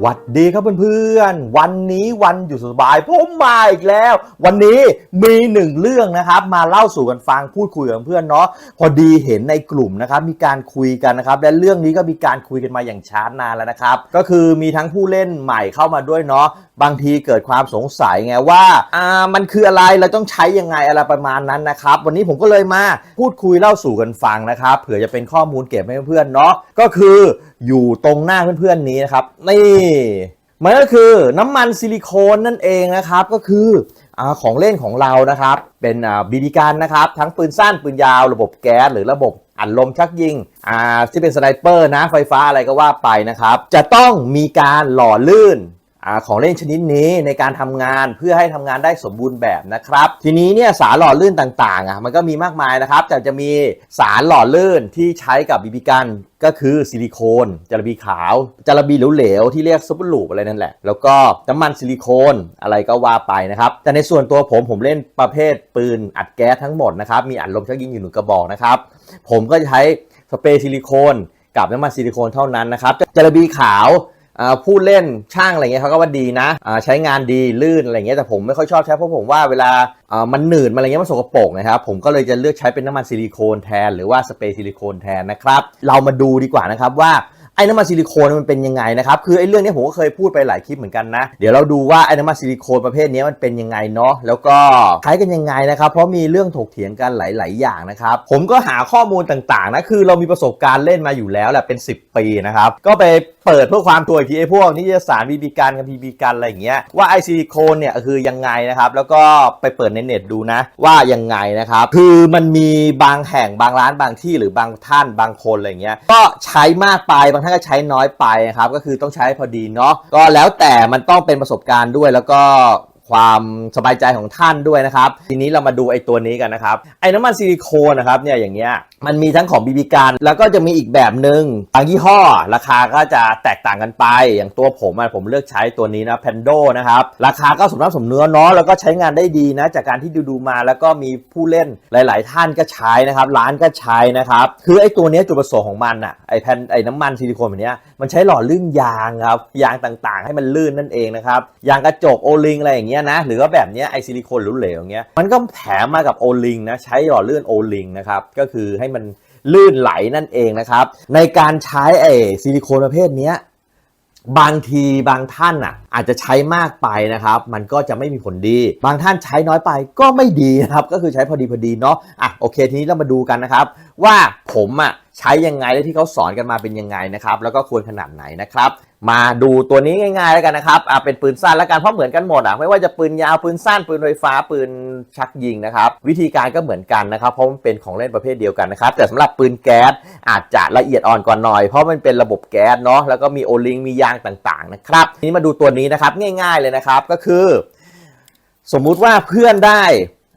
หวัดดีครับเพื่อนๆ วันนี้วันหยุดสบายผมมาอีกแล้ว วันนี้มีหนึ่งเรื่องนะครับ มาเล่าสู่กันฟังพูดคุยกับเพื่อนเนาะพอดีเห็นในกลุ่มนะครับ มีการคุยกันนะครับ และเรื่องนี้ก็มีการคุยกันมาอย่างช้านานแล้วนะครับ ก็คือมีทั้งผู้เล่นใหม่เข้ามาด้วยเนาะ บางทีเกิดความสงสัยไงว่าอ่ามันคืออะไรเราต้องใช้ยังไงอะไรประมาณนั้นนะครับ วันนี้ผมก็เลยมาพูดคุยเล่าสู่กันฟังนะครับเผื่อจะเป็นข้อมูลเก็บให้เพื่อนๆเนาะก็คืออยู่ตรงหน้าเพื่อนๆนี้นะครับนี่มันก็คือน้ำมันซิลิโคนนั่นเองนะครับก็คืออาของเล่นของเรานะครับ เป็นบีบีกันนะครับ ทั้งปืนสั้นปืนยาวระบบแก๊สหรือระบบอัดลมชักยิงอ่าที่เป็นสไนเปอร์นะไฟฟ้าอะไรก็ว่าไปนะครับ จะต้องมีการหล่อลื่นอา ของเล่นชนิดนี้ในการทำงานเพื่อให้ทำงานได้สมบูรณ์แบบนะครับ ทีนี้เนี่ยสารหล่อลื่นต่างๆอะมันก็มีมากมายนะครับ แต่จะมีสารหล่อลื่นที่ใช้กับบีบีกันก็คือซิลิโคนจาระบีขาวจาระบีเหลวๆที่เรียกซุปเปอร์ลูปอะไรนั่นแหละ แล้วก็น้ำมันซิลิโคนอะไรก็ว่าไปนะครับ แต่ในส่วนตัวผมผมเล่นประเภทปืนอัดแก๊สทั้งหมดนะครับ มีอัดลมชักยิงอยู่หนึ่งกระบอกนะครับ ผมก็จะใช้สเปรย์ซิลิโคนกับน้ำมันซิลิโคนเท่านั้นนะครับจาระบีขาว ผู้เล่นช่างอะไรเงี้ยเขาก็ว่าดีนะใช้งานดีลื่นอะไรเงี้ยแต่ผมไม่ค่อยชอบใช้เพราะผมว่าเวลาอ่ามันหนืดมันอะไรเงี้ยมันสกปรกนะครับผมก็เลยจะเลือกใช้เป็นน้ำมันซิลิโคนแทน หรือว่าสเปรย์ซิลิโคนแทนนะครับเรามาดูดีกว่านะครับว่า ไอ้น้ำมันซิลิโคนมันเป็นยังไงนะครับคือไอ้เรื่องนี้ผมก็เคยพูดไปหลายคลิปเหมือนกันนะ เดี๋ยวเราดูว่าไอ้น้ำมันซิลิโคนประเภทนี้มันเป็นยังไงเนาะแล้วก็ใช้กันยังไงนะครับเพราะมีเรื่องถกเถียงกันหลาย ๆ อย่างนะครับผมก็หาข้อมูลต่าง ๆ นะคือเรามีประสบการณ์เล่นมาอยู่แล้วแหละเป็น 10 ปีนะครับก็ไปเปิดเพื่อความตัวอีกทีไอ้พวกนิตยสารบีบีกันกับบีบีกันอะไรอย่างเงี้ยว่าไอซิลิโคนเนี่ยคือยังไงนะครับแล้วก็ไปเปิดในเน็ตดูนะว่ายังไงนะครับคือมันมีบางแห่งบางร้านบางที่หรือบางท่านบางคนอะไรเงี้ยก็ใช้มากไปบางท่านก็ใช้น้อยไปนะครับ ก็คือต้องใช้พอดีเนาะก็แล้วแต่มันต้องเป็นประสบการณ์ด้วยแล้วก็ ความสบายใจของท่านด้วยนะครับ ทีนี้เรามาดูไอ้ตัวนี้กันนะครับ ไอ้น้ำมันซิลิโคนนะครับเนี่ยอย่างเงี้ยมันมีทั้งของบีบีการแล้วก็จะมีอีกแบบหนึ่งบางยี่ห้อ ราคาก็จะแตกต่างกันไป อย่างตัวผมอะผมเลือกใช้ตัวนี้นะแพนโดนะครับ ราคาก็สมน้ำสมเนื้อเนาะแล้วก็ใช้งานได้ดีนะ จากการที่ดูดูมาแล้วก็มีผู้เล่นหลาย ๆ ท่านก็ใช้นะครับ ร้านก็ใช้นะครับ คือไอ้ตัวนี้จุดประสงค์ของมันอะไอ้แผ่นไอ้น้ำมันซิลิโคนแบบเนี้ยมันใช้หล่อลื่นยางครับยางต่างๆ ให้มันลื่นนั่นเองนะครับยางกระจกโอลิงอะไรอย่างเงี้ยนะ หรือว่าแบบเนี้ยไอซิลิโคนเหลวอย่างเงี้ยมันก็แถมมากับโอลิงนะใช้หล่อลื่นโอลิงนะครับก็คือให้มันลื่นไหลนั่นเองนะครับ ในการใช้ไอซิลิโคนประเภทเนี้ยบางทีบางท่านอะอาจจะใช้มากไปนะครับ มันก็จะไม่มีผลดี บางท่านใช้น้อยไปก็ไม่ดีนะครับ ก็คือใช้พอดีพอดีเนาะอะโอเคทีนี้เรามาดูกันนะครับ ว่าผมอะใช้ยังไงและที่เขาสอนกันมาเป็นยังไงนะครับ แล้วก็ควรขนาดไหนนะครับ มาดูตัวนี้ง่ายๆแล้วกันนะครับอะเป็นปืนสั้นแล้วกันเพราะเหมือนกันหมดอะไม่ว่าจะปืนยาวปืนสั้นปืนไฟฟ้าปืนชักยิงนะครับวิธีการก็เหมือนกันนะครับเพราะมันเป็นของเล่นประเภทเดียวกันนะครับแต่สำหรับปืนแก๊สอาจจะละเอียดอ่อนกว่าหน่อย เพราะมันเป็นระบบแก๊สเนาะแล้วก็มีโอลิงมียางต่างๆนะครับทีนี้มาดูตัวนี้นะครับง่าย ๆเลยนะครับก็คือ สมมุติว่าเพื่อนได้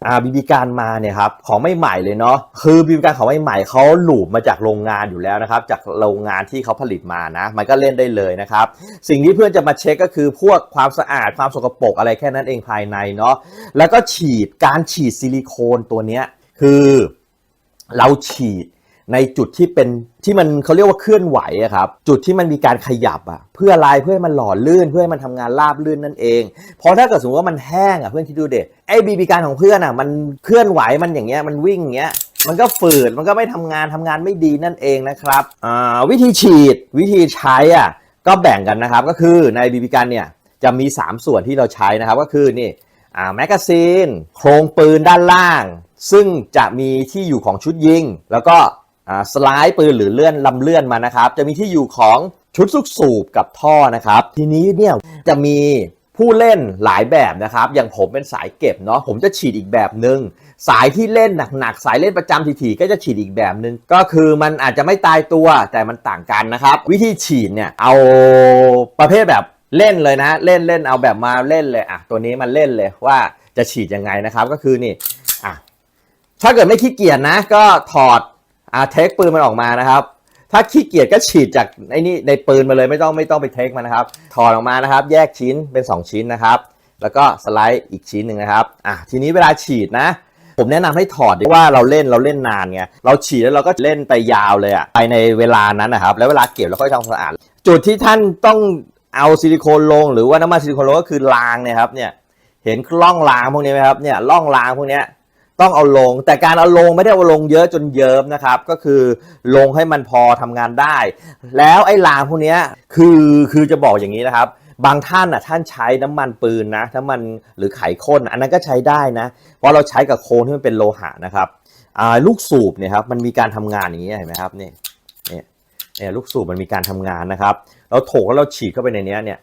อ่าบีบีการมาเนี่ยครับของไม่ใหม่เลยเนาะคือบีบีการของไม่ใหม่เขาหลูบมาจากโรงงานอยู่แล้วนะครับ จากโรงงานที่เขาผลิตมานะ มันก็เล่นได้เลยนะครับ สิ่งที่เพื่อนจะมาเช็คก็คือพวกความสะอาดความสกปรกอะไรแค่นั้นเองภายในเนาะแล้วก็ฉีดการฉีดซิลิโคนตัวเนี้ยคือเราฉีด ในจุดที่เป็นที่มันเขาเรียกว่าเคลื่อนไหวอะครับจุดที่มันมีการขยับอะเพื่ออะไรเพื่อให้มันหล่อลื่นเพื่อให้มันทำงานราบลื่นนั่นเองเพราะถ้าเกิดสมมติว่ามันแห้งอะเพื่อนคิดดูเด็ไอ้บีบีการของเพื่อนอะมันเคลื่อนไหวมันอย่างเงี้ยมันวิ่งอย่างเงี้ยมันก็ฝืดมันก็ไม่ทำงานทำงานไม่ดีนั่นเองนะครับอ่าวิธีฉีดวิธีใช้อะก็แบ่งกันนะครับก็คือในบีบีการเนี่ยจะมี 3 ส่วนที่เราใช้นะครับก็คือนี่อ่าแมกกาซีนโครงปืนด้านล่าง ซึ่งจะมีที่อยู่ของชุดยิง แล้วก็ สไลด์ปืนหรือเลื่อนลำเลื่อนมานะครับ จะมีที่อยู่ของชุดสุกสูบกับท่อนะครับ ทีนี้เนี่ยจะมีผู้เล่นหลายแบบนะครับ อย่างผมเป็นสายเก็บเนาะผมจะฉีดอีกแบบหนึ่งสายที่เล่นหนักๆสายเล่นประจำถี่ๆก็จะฉีดอีกแบบหนึ่งก็คือมันอาจจะไม่ตายตัวแต่มันต่างกันนะครับ วิธีฉีดเนี่ยเอาประเภทแบบเล่นเลยนะ เล่นเล่นเอาแบบมาเล่นเลยอะตัวนี้มันเล่นเลยว่าจะฉีดยังไงนะครับก็คือนี่อะถ้าเกิดไม่ขี้เกียจนะ ก็ถอด อ่าเทคปืนมันออกมานะครับ ถ้าขี้เกียจก็ฉีดจากไอ้นี่ในปืนมาเลยไม่ต้องไม่ต้องไปเทคมันนะครับ ถอดออกมานะครับ แยกชิ้นเป็น 2 ชิ้นนะครับ แล้วก็สไลด์อีกชิ้นหนึ่งนะครับอะทีนี้เวลาฉีดนะ ผมแนะนำให้ถอดดีว่าเราเล่นเราเล่นนานไงเราฉีดแล้วเราก็เล่นไปยาวเลยอะไปในเวลานั้นนะครับ แล้วเวลาเก็บเราค่อยทำความสะอาดจุดที่ท่านต้องเอาซิลิโคนลง หรือว่าน้ำมันซิลิโคนลงก็คือรางเนี่ยครับเนี่ยเห็นร่องรางพวกนี้ไหมครับเนี่ยร่องรางพวกเนี้ย ต้องเอาลง แต่การเอาลงไม่ได้เอาลงเยอะจนเยิ้มนะครับ ก็คือลงให้มันพอทำงานได้ แล้วไอ้รางพวกเนี้ยคือคือจะบอกอย่างนี้นะครับบางท่านอะท่านใช้น้ำมันปืนนะน้ำมันหรือไขข้น อันนั้นก็ใช้ได้นะ เพราะเราใช้กับโคนที่มันเป็นโลหะนะครับลูกสูบเนี่ยครับมันมีการทำงานอย่างนี้เห็นไหมครับนี่เนี่ยลูกสูบมันมีการทำงานนะครับ เราโถกแล้วเราฉีดเข้าไปในนี้เนี่ย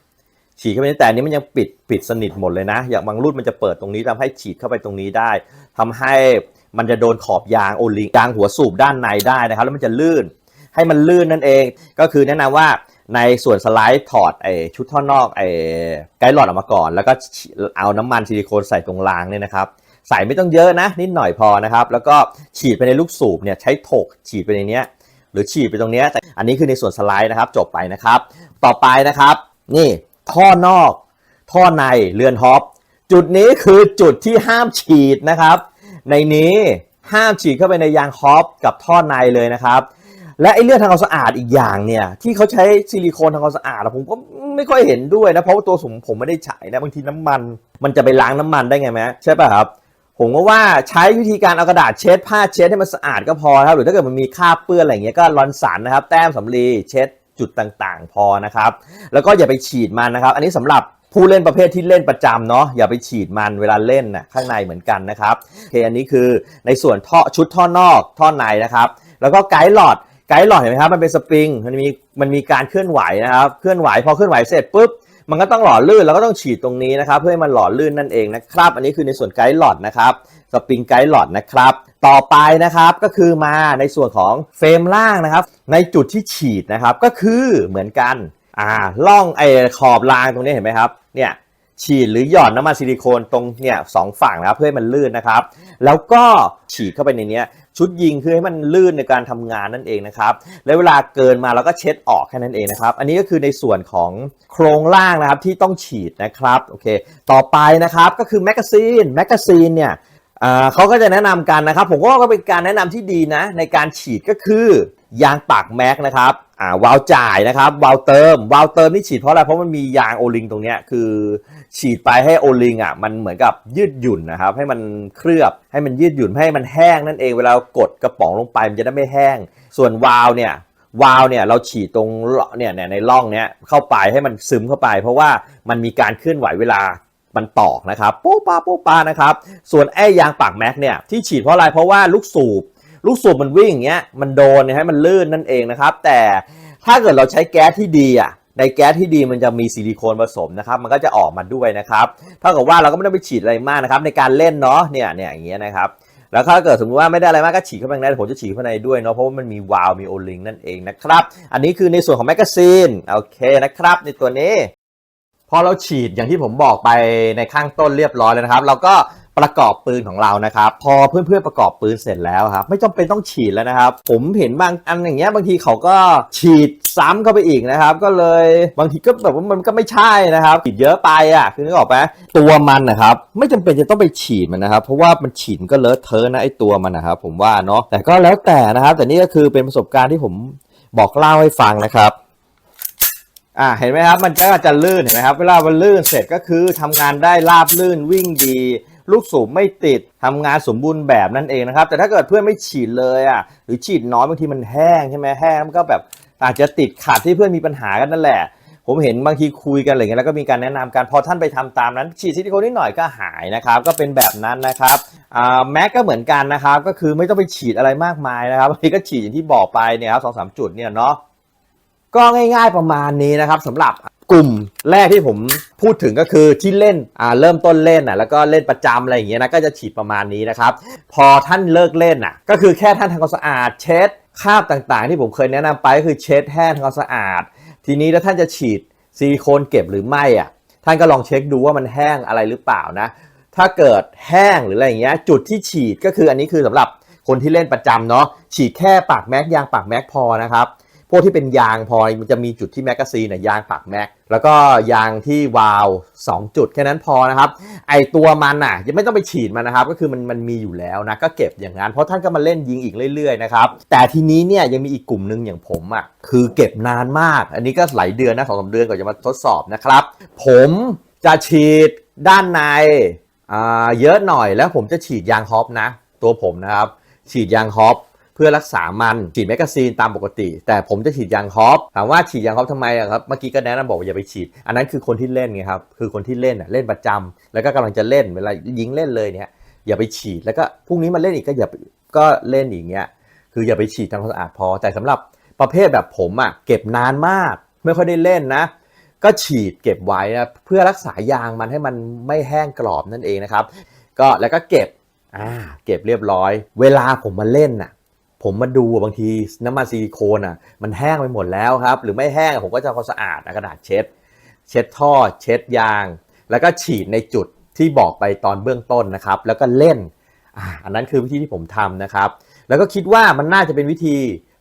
ฉีดเข้าไปในแต่อันนี้มันยังปิดปิดสนิทหมดเลยนะ อย่างบางรุ่นมันจะเปิดตรงนี้ทำให้ฉีดเข้าไปตรงนี้ได้ทำให้มันจะโดนขอบยางโอลิงยางหัวสูบด้านในได้นะครับ แล้วมันจะลื่น ให้มันลื่นนั่นเอง ก็คือแนะนำว่าในส่วนสไลด์ถอดไอชุดท่อนอกไอไกด์หลอดออกมาก่อน แล้วก็เอาน้ำมันซิลิโคนใส่ตรงรางเนี่ยนะครับใส่ไม่ต้องเยอะนะ นิดหน่อยพอนะครับ แล้วก็ฉีดไปในลูกสูบเนี่ยใช้ถกฉีดไปในเนี้ยหรือฉีดไปตรงเนี้ยแต่อันนี้คือในส่วนสไลด์นะครับ จบไปนะครับ ต่อไปนะครับ นี่ ท่อนอก ท่อในเรือนฮอปจุดนี้คือจุดที่ห้ามฉีดนะครับ ในนี้ห้ามฉีดเข้าไปในยางฮอปกับท่อในเลยนะครับและไอ้เรื่องทำความสะอาดอีกอย่างเนี่ยที่เขาใช้ซิลิโคนทำความสะอาดผมก็ไม่ค่อยเห็นด้วยนะเพราะว่าตัวผมผมไม่ได้ใช้นะบางทีน้ำมัน มันจะไปล้างน้ำมันได้ไงไหมใช่ป่ะครับ ผมก็ว่าใช้วิธีการเอากระดาษเช็ดผ้าเช็ดให้มันสะอาดก็พอครับหรือถ้าเกิดมันมีคราบเปื้อนอะไรอย่างเงี้ยก็รอนสันนะครับ แต้มสำลีเช็ด จุดต่างๆ พอนะครับ แล้วก็อย่าไปฉีดมันนะครับ อันนี้สำหรับผู้เล่นประเภทที่เล่นประจำเนาะอย่าไปฉีดมันเวลาเล่นนะข้างในเหมือนกันนะครับโอเคอันนี้คือในส่วนท่อชุดท่อนอกท่อในนะครับ แล้วก็ไกด์หลอดไกด์หลอดเห็นไหมครับมันเป็นสปริงมันมีมันมีการเคลื่อนไหวนะครับเคลื่อนไหวพอเคลื่อนไหวเสร็จปุ๊บมันก็ต้องหล่อลื่นแล้วก็ต้องฉีดตรงนี้นะครับ เพื่อให้มันหล่อลื่นนั่นเองนะครับ อันนี้คือในส่วนไกด์หลอดนะครับสปริงไกด์หลอดนะครับ ต่อไปนะครับก็คือมาในส่วนของเฟรมล่างนะครับ ในจุดที่ฉีดนะครับก็คือเหมือนกันอ่าล่องไอ้ขอบรางตรงนี้เห็นไหมครับเนี่ยฉีดหรือหย่อนน้ำมันซิลิโคนตรงเนี่ยสองฝั่งนะครับเพื่อให้มันลื่นนะครับ แล้วก็ฉีดเข้าไปในนี้ชุดยิงคือให้มันลื่นในการทำงานนั่นเองนะครับแล้วเวลาเกินมาเราก็เช็ดออกแค่นั้นเองนะครับ อันนี้ก็คือในส่วนของโครงล่างนะครับที่ต้องฉีดนะครับโอเค ต่อไปนะครับก็คือแมกกาซีนแมกกาซีนเนี่ย เขาก็จะแนะนำกันนะครับ ผมก็ว่าก็เป็นการแนะนำที่ดีนะ ในการฉีดก็คือยางปากแม็กนะครับอ่าวาล์วจ่ายนะครับวาล์วเติมวาล์วเติมนี่ฉีดเพราะอะไรเพราะมันมียางโอลิงตรงเนี้ยคือ ฉีดไปให้โอลิงอะมันเหมือนกับยืดหยุ่นนะครับ ให้มันเคลือบให้มันยืดหยุ่นให้มันแห้งนั่นเองเวลากดกระป๋องลงไปมันจะได้ไม่แห้ง ส่วนวาล์วเนี่ยวาล์วเนี่ยเราฉีดตรงเนี่ยเนี่ยในร่องเนี้ยเข้าไปให้มันซึมเข้าไป เพราะว่ามันมีการเคลื่อนไหวเวลา มันตอกนะครับโป๊ะป้าโป๊ะป้านะครับ ส่วนไอ้ยางปากแม็กเนี่ยที่ฉีดเพราะอะไรเพราะว่าลูกสูบลูกสูบมันวิ่งอย่างเงี้ยมันโดนนี่ยให้มันลื่นนั่นเองนะครับ แต่ถ้าเกิดเราใช้แก๊สที่ดีอะในแก๊สที่ดีมันจะมีซิลิโคนผสมนะครับ มันก็จะออกมาด้วยนะครับเท่ากับว่าเราก็ไม่ต้องไปฉีดอะไรมากนะครับ ในการเล่นเนาะเนี่ยเนี่ยอย่างเงี้ยนะครับแล้วถ้าเกิดสมมติว่าไม่ได้อะไรมากก็ฉีดเข้าไปในผมจะฉีดเข้าไปในด้วยเนาะเพราะว่ามันมีวาล์วมีโอลิงนั่นเองนะครับ อันนี้คือในส่วนของแมกกาซีนโอเคนะครับ ในตัวนี้ พอเราฉีดอย่างที่ผมบอกไปในข้างต้นเรียบร้อยแล้วนะครับ เราก็ประกอบปืนของเรานะครับ พอเพื่อนๆประกอบปืนเสร็จแล้วครับ ไม่จำเป็นต้องฉีดแล้วนะครับ ผมเห็นบางอันอย่างเงี้ยบางทีเขาก็ฉีดซ้ำเข้าไปอีกนะครับ ก็เลยบางทีก็แบบว่ามันก็ไม่ใช่นะครับฉีดเยอะไปอะคือนึกออกไหมตัวมันนะครับ ไม่จำเป็นจะต้องไปฉีดมันนะครับ เพราะว่ามันฉีดก็เลอะเทอะนะไอตัวมันนะครับ ผมว่าเนาะแต่ก็แล้วแต่นะครับ แต่นี่ก็คือเป็นประสบการณ์ที่ผมบอกเล่าให้ฟังนะครับ อ่าเห็นไหมครับมันก็จะลื่นเห็นไหมครับเวลามันลื่นเสร็จก็คือทำงานได้ราบลื่นวิ่งดี ลูกสูบไม่ติดทำงานสมบูรณ์แบบนั่นเองนะครับ แต่ถ้าเกิดเพื่อนไม่ฉีดเลยอะหรือฉีดน้อยบางทีมันแห้งใช่ไหมแห้งมันก็แบบอาจจะติดขัดที่เพื่อนมีปัญหากันนั่นแหละ ผมเห็นบางทีคุยกันอะไรเงี้ยแล้วก็มีการแนะนำกันพอท่านไปทำตามนั้น ฉีดซิลิโคนนิดหน่อยก็หายนะครับ ก็เป็นแบบนั้นนะครับแม็กก็เหมือนกันนะครับ ก็คือไม่ต้องไปฉีดอะไรมากมายนะครับบางทีก็ฉีดอย่างที่บอกไปเนี่ยครับสองสามจุดเนี่ยเนาะ ก็ง่ายๆประมาณนี้นะครับสำหรับกลุ่มแรกที่ผมพูดถึงก็คือที่เล่นอ่าเริ่มต้นเล่นอะแล้วก็เล่นประจำอะไรอย่างเงี้ยนะก็จะฉีดประมาณนี้นะครับ พอท่านเลิกเล่นอะ ก็คือแค่ท่านทำความสะอาดเช็ดคราบต่างๆ ที่ผมเคยแนะนำไปก็คือเช็ดแห้งทำความสะอาด ทีนี้แล้วท่านจะฉีดซิลิโคนเก็บหรือไม่อะท่านก็ลองเช็คดูว่ามันแห้งอะไรหรือเปล่านะ ถ้าเกิดแห้งหรืออะไรอย่างเงี้ยจุดที่ฉีดก็คืออันนี้คือสำหรับคนที่เล่นประจำเนาะฉีดแค่ปากแม็กยางปากแม็กพอนะครับ พวกที่เป็นยางพอมันจะมีจุดที่แมกกาซีนเนี่ยยางปักแม็กแล้วก็ยางที่วาล์ว2จุดแค่นั้นพอนะครับไอตัวมันอะยังไม่ต้องไปฉีดมันนะครับก็คือมันมันมีอยู่แล้วนะก็เก็บอย่างนั้นเพราะท่านก็มาเล่นยิงอีกเรื่อยๆนะครับแต่ทีนี้เนี่ยยังมีอีกกลุ่มหนึ่งอย่างผมอะคือเก็บนานมาก อันนี้ก็หลายเดือนนะสองสามเดือนก่อนจะมาทดสอบนะครับ ผมจะฉีดด้านในอ่าเยอะหน่อยแล้วผมจะฉีดยางฮอปนะ ตัวผมนะครับฉีดยางฮอป พื่อรักษามันฉีดแมกกาซีนตามปกติ แต่ผมจะฉีดยางฮอปถามว่าฉีดยางฮอปทำไมอะครับเมื่อกี้ก็แนะนำบอกว่าอย่าไปฉีด อันนั้นคือคนที่เล่นไงครับคือคนที่เล่นอะเล่นประจำแล้วก็กำลังจะเล่นเวลายิงเล่นเลยเนี่ยอย่าไปฉีดแล้วก็พรุ่งนี้มาเล่นอีกก็อย่าก็เล่นอีกเงี้ยคืออย่าไปฉีดทำความสะอาดพอ แต่สำหรับประเภทแบบผมอะเก็บนานมาก ไม่ค่อยได้เล่นนะ ก็ฉีดเก็บไว้นะเพื่อรักษายางมันให้มันไม่แห้งกรอบนั่นเองนะครับ ก็แล้วก็เก็บอ่าเก็บเรียบร้อย เวลาผมมาเล่นน่ะ ผมมาดูบางทีน้ำมันซิลิโคนอะมันแห้งไปหมดแล้วครับ หรือไม่แห้งผมก็จะเอาสะอาดกระดาษเช็ด เช็ดท่อ เช็ดยาง แล้วก็ฉีดในจุดที่บอกไปตอนเบื้องต้นนะครับ แล้วก็เล่นอันนั้นคือวิธีที่ผมทำนะครับ แล้วก็คิดว่ามันน่าจะเป็นวิธี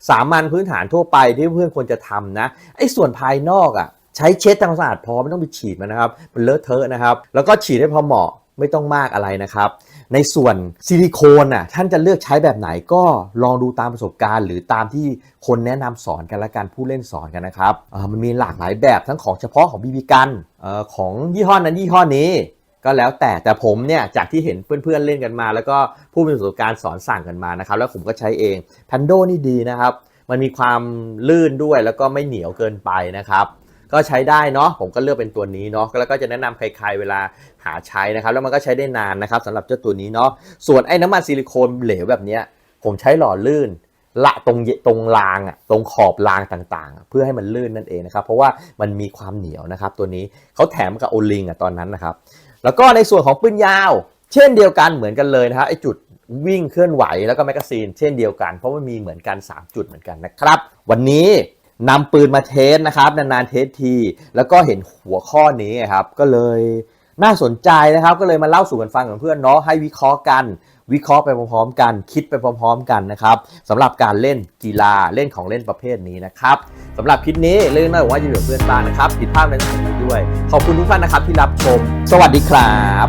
สามัญพื้นฐานทั่วไปที่เพื่อนควรจะทำนะไอ้ส่วนภายนอกอะใช้เช็ดทำความสะอาดพอไม่ต้องไปฉีดมันนะครับ มันเลอะเทอะนะครับ แล้วก็ฉีดให้พอเหมาะ ไม่ต้องมากอะไรนะครับ ในส่วนซิลิโคนน่ะท่านจะเลือกใช้แบบไหนก็ลองดูตามประสบการณ์ หรือตามที่คนแนะนำสอนกันและการผู้เล่นสอนกันนะครับมันมีหลากหลายแบบทั้งของเฉพาะของบีบีกันออของยี่ห้อนั้นยี่ห้อนี้ก็แล้วแต่แต่ผมเนี่ยจากที่เห็นเพื่อนๆเล่นกันมา แล้วก็ผู้มีประสบการณ์สอนสั่งกันมานะครับ แล้วผมก็ใช้เองแพนโดนี่ดีนะครับ มันมีความลื่นด้วยแล้วก็ไม่เหนียวเกินไปนะครับ ก็ใช้ได้เนาะผมก็เลือกเป็นตัวนี้เนาะแล้วก็จะแนะนำใครๆเวลาหาใช้นะครับ แล้วมันก็ใช้ได้นานนะครับสำหรับเจ้าตัวนี้เนาะส่วนไอ้น้ำมันซิลิโคนเหลวแบบเนี้ยผมใช้หล่อลื่นละตรงตรงรางอะตรงขอบรางต่างๆ เพื่อให้มันลื่นนั่นเองนะครับ เพราะว่ามันมีความเหนียวนะครับ ตัวนี้เขาแถมกับโอลิงอะตอนนั้นนะครับ แล้วก็ในส่วนของปืนยาว เช่นเดียวกันเหมือนกันเลยนะครับไอ้จุดวิ่งเคลื่อนไหวแล้วก็แมกกาซีนเช่นเดียวกัน เพราะมันมีเหมือนกัน 3 จุดเหมือนกันนะครับ วันนี้ นำปืนมาเทสนะครับนานๆเทสที แล้วก็เห็นหัวข้อนี้ครับก็เลยน่าสนใจนะครับ ก็เลยมาเล่าสู่กันฟังกับเพื่อนเนาะให้วิเคราะห์กัน วิเคราะห์ไปพร้อมๆ กัน คิดไปพร้อมๆ กันนะครับสำหรับการเล่นกีฬาเล่นของเล่นประเภทนี้นะครับสำหรับคลิปนี้เรื่องน้อยบอกว่าจะอยู่กับเพื่อนบ้านนะครับผิดพลาดในส่วนนี้ด้วย ขอบคุณทุกท่านนะครับที่รับชม สวัสดีครับ